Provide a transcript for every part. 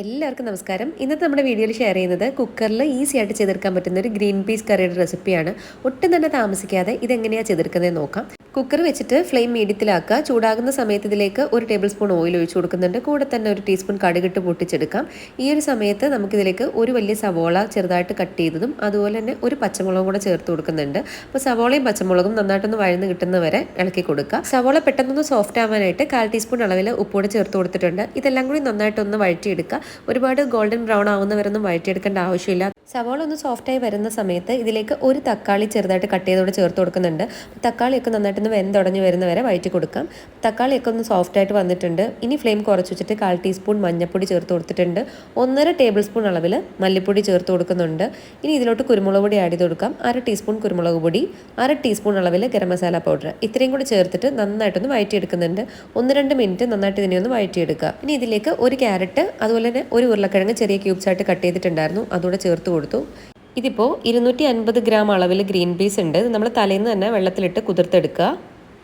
എല്ലാവർക്കും നമസ്കാരം. ഇന്നത്തെ നമ്മുടെ വീഡിയോയിൽ ഷെയർ ചെയ്യുന്നത് കുക്കറിൽ ഈസി ആയിട്ട് ചെയ്തെടുക്കാൻ പറ്റുന്ന ഒരു ഗ്രീൻ പീസ് കറിയുടെ റെസിപ്പിയാണ് ഒട്ടും തന്നെ താമസിക്കാതെ ഇതെങ്ങനെയാണ് ചെയ്തെടുക്കുന്നത് നോക്കാം. കുക്കർ വെച്ചിട്ട് ഫ്ലെയിം മീഡിയത്തിലാക്കുക. ചൂടാകുന്ന സമയത്ത് ഇതിലേക്ക് ഒരു ടേബിൾ സ്പൂൺ ഓയിൽ ഒഴിച്ചു കൊടുക്കുന്നുണ്ട്. കൂടെ തന്നെ ഒരു ടീസ്പൂൺ കടുകിട്ട് പൊട്ടിച്ചെടുക്കാം. ഈ ഒരു സമയത്ത് നമുക്കിതിലേക്ക് ഒരു വലിയ സവോള ചെറുതായിട്ട് കട്ട് ചെയ്തതും അതുപോലെ തന്നെ ഒരു പച്ചമുളകും കൂടെ ചേർത്ത് കൊടുക്കുന്നുണ്ട്. അപ്പോൾ സവോളയും പച്ചമുളകും നന്നായിട്ടൊന്ന് വഴന്ന് കിട്ടുന്നവരെ ഇളക്കി കൊടുക്കുക. സവോള പെട്ടെന്നൊന്ന് സോഫ്റ്റ് ആവാനായിട്ട് കാൽ ടീസ്പൂൺ അളവിൽ ഉപ്പൂടെ ചേർത്ത് കൊടുത്തിട്ടുണ്ട്. ഇതെല്ലാം കൂടി നന്നായിട്ടൊന്ന് വഴറ്റിയെടുക്കുക. ഒരുപാട് ഗോൾഡൻ ബ്രൗൺ ആവുന്നവരൊന്നും വഴറ്റിയെടുക്കേണ്ട ആവശ്യമില്ല. സവാള ഒന്ന് സോഫ്റ്റായി വരുന്ന സമയത്ത് ഇതിലേക്ക് ഒരു തക്കാളി ചെറുതായിട്ട് കട്ട് ചെയ്തോടെ ചേർത്ത് കൊടുക്കുന്നുണ്ട്. തക്കാളിയൊക്കെ നന്നായിട്ടൊന്ന് വെന്തുടഞ്ഞ് വരുന്ന വരെ വയറ്റി കൊടുക്കാം. തക്കാളിയൊക്കെ ഒന്ന് സോഫ്റ്റ് ആയിട്ട് വന്നിട്ടുണ്ട്. ഇനി ഫ്ലെയിം കുറച്ച് വെച്ചിട്ട് കാൽ ടീസ്പൂൺ മഞ്ഞൾപ്പൊടി ചേർത്ത് കൊടുത്തിട്ടുണ്ട്. ഒന്നര ടേബിൾ സ്പൂൺ അളവിൽ മല്ലിപ്പൊടി ചേർത്ത് കൊടുക്കുന്നുണ്ട്. ഇനി ഇതിലോട്ട് കുരുമുളക് പൊടി ആഡ് ചെയ്ത് കൊടുക്കാം അര ടീസ്പൂൺ കുരുമുളക് പൊടി അര ടീസ്പൂൺ അളവിൽ ഗരം മസാല പൗഡർ ഇത്രയും കൂടി ചേർത്തിട്ട് നന്നായിട്ടൊന്ന് വയറ്റിയെടുക്കുന്നുണ്ട്. ഒന്ന് രണ്ട് മിനിറ്റ് നന്നായിട്ട് ഇതിനെ ഒന്ന് വയറ്റിയെടുക്കുക. ഇനി ഇതിലേക്ക് ഒരു ക്യാരറ്റ് അതുപോലെ തന്നെ ഒരു ഉരുളക്കിഴങ്ങ് ചെറിയ ക്യൂബ്സ് ആയിട്ട് കട്ട് ചെയ്തിട്ടുണ്ടായിരുന്നു. അതുകൂടെ ചേർത്ത് കൊടുത്തു. ഇതിപ്പോൾ ഇരുന്നൂറ്റി അൻപത് ഗ്രാം അളവിൽ ഗ്രീൻ പീസ് ഉണ്ട്. നമ്മൾ തലേന്ന് തന്നെ വെള്ളത്തിലിട്ട് കുതിർത്തെടുക്കുക.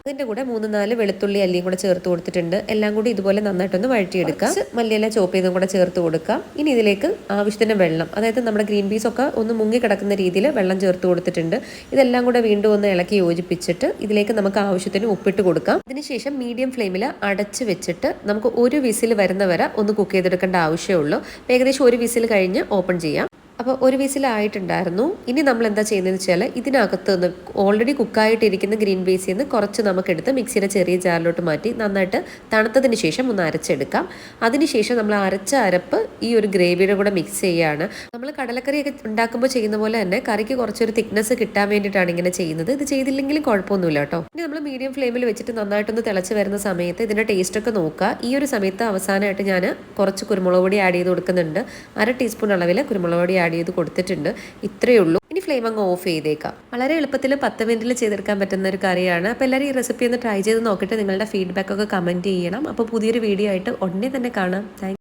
അതിന്റെ കൂടെ മൂന്ന് നാല് വെളുത്തുള്ളി അല്ലിയും കൂടെ ചേർത്ത് കൊടുത്തിട്ടുണ്ട്. എല്ലാം കൂടി ഇതുപോലെ നന്നായിട്ടൊന്ന് വഴറ്റിയെടുക്കാം. മല്ലിയില ചോപ്പ് ചെയ്തും കൂടെ ചേർത്ത് കൊടുക്കാം ഇനി ഇതിലേക്ക് ആവശ്യത്തിന് വെള്ളം. അതായത് നമ്മുടെ ഗ്രീൻ പീസ് ഒക്കെ ഒന്ന് മുങ്ങി കിടക്കുന്ന രീതിയിൽ വെള്ളം ചേർത്ത് കൊടുത്തിട്ടുണ്ട്. ഇതെല്ലാം കൂടെ വീണ്ടും ഒന്ന് ഇളക്കി യോജിപ്പിച്ചിട്ട് ഇതിലേക്ക് നമുക്ക് ആവശ്യത്തിന് ഉപ്പിട്ട് കൊടുക്കാം. അതിനുശേഷം മീഡിയം ഫ്ലെയിമിൽ അടച്ച് വെച്ചിട്ട് നമുക്ക് ഒരു വിസിൽ വരുന്ന വരെ ഒന്ന് കുക്ക് ചെയ്തെടുക്കേണ്ട ആവശ്യമുള്ളൂ. ഏകദേശം ഒരു വിസിൽ കഴിഞ്ഞ് ഓപ്പൺ ചെയ്യാം. അപ്പോൾ ഒരു വിസിലായിട്ടുണ്ടായിരുന്നു. ഇനി നമ്മൾ എന്താ ചെയ്യുന്നതെന്ന് വെച്ചാൽ ഇതിനകത്ത് നിന്ന് ഓൾറെഡി കുക്കായിട്ടിരിക്കുന്ന ഗ്രീൻ ബേസിൽ നിന്ന് കുറച്ച് നമുക്കെടുത്ത് മിക്സിയുടെ ചെറിയ ജാറിലോട്ട് മാറ്റി നന്നായിട്ട് തണുത്തതിന് ശേഷം ഒന്ന് അരച്ചെടുക്കാം. അതിനുശേഷം നമ്മൾ അരച്ച അരപ്പ് ഈ ഒരു ഗ്രേവിയുടെ കൂടെ മിക്സ് ചെയ്യുകയാണ് നമ്മൾ കടലക്കറിയൊക്കെ ഉണ്ടാക്കുമ്പോൾ ചെയ്യുന്ന പോലെ തന്നെ കറിക്ക് കുറച്ചൊരു തിക്നെസ് കിട്ടാൻ വേണ്ടിയിട്ടാണ് ഇങ്ങനെ ചെയ്യുന്നത്. ഇത് ചെയ്തില്ലെങ്കിലും കുഴപ്പമൊന്നുമില്ല കേട്ടോ. ഇനി നമ്മൾ മീഡിയം ഫ്ലെയിമിൽ വെച്ചിട്ട് നന്നായിട്ടൊന്ന് തിളച്ച് വരുന്ന സമയത്ത് ഇതിന്റെ ടേസ്റ്റൊക്കെ നോക്കുക. ഈ ഒരു സമയത്ത് അവസാനമായിട്ട് ഞാൻ കുറച്ച് കുരുമുളക് പൊടി ആഡ് ചെയ്ത് കൊടുക്കുന്നുണ്ട്. അര ടീസ്പൂൺ അളവിൽ കുരുമുളക് പൊടി ആഡ് ചെയ്ത് കൊടുത്തിട്ടുണ്ട്. ഇത്രയേ ഉള്ളൂ. ഇനി ഫ്ലെയിം അങ്ങ് ഓഫ് ചെയ്തേക്കാം. വളരെ എളുപ്പത്തിൽ പത്ത് മിനിറ്റിൽ ചെയ്തെടുക്കാൻ പറ്റുന്ന ഒരു കറിയാണ്. അപ്പോൾ എല്ലാവരും ഈ റെസിപ്പി ഒന്ന് ട്രൈ ചെയ്ത് നോക്കിയിട്ട് നിങ്ങളുടെ ഫീഡ്ബാക്ക് ഒക്കെ കമന്റ് ചെയ്യണം. അപ്പോൾ പുതിയൊരു വീഡിയോ ആയിട്ട് ഉടനെ തന്നെ കാണാം. താങ്ക്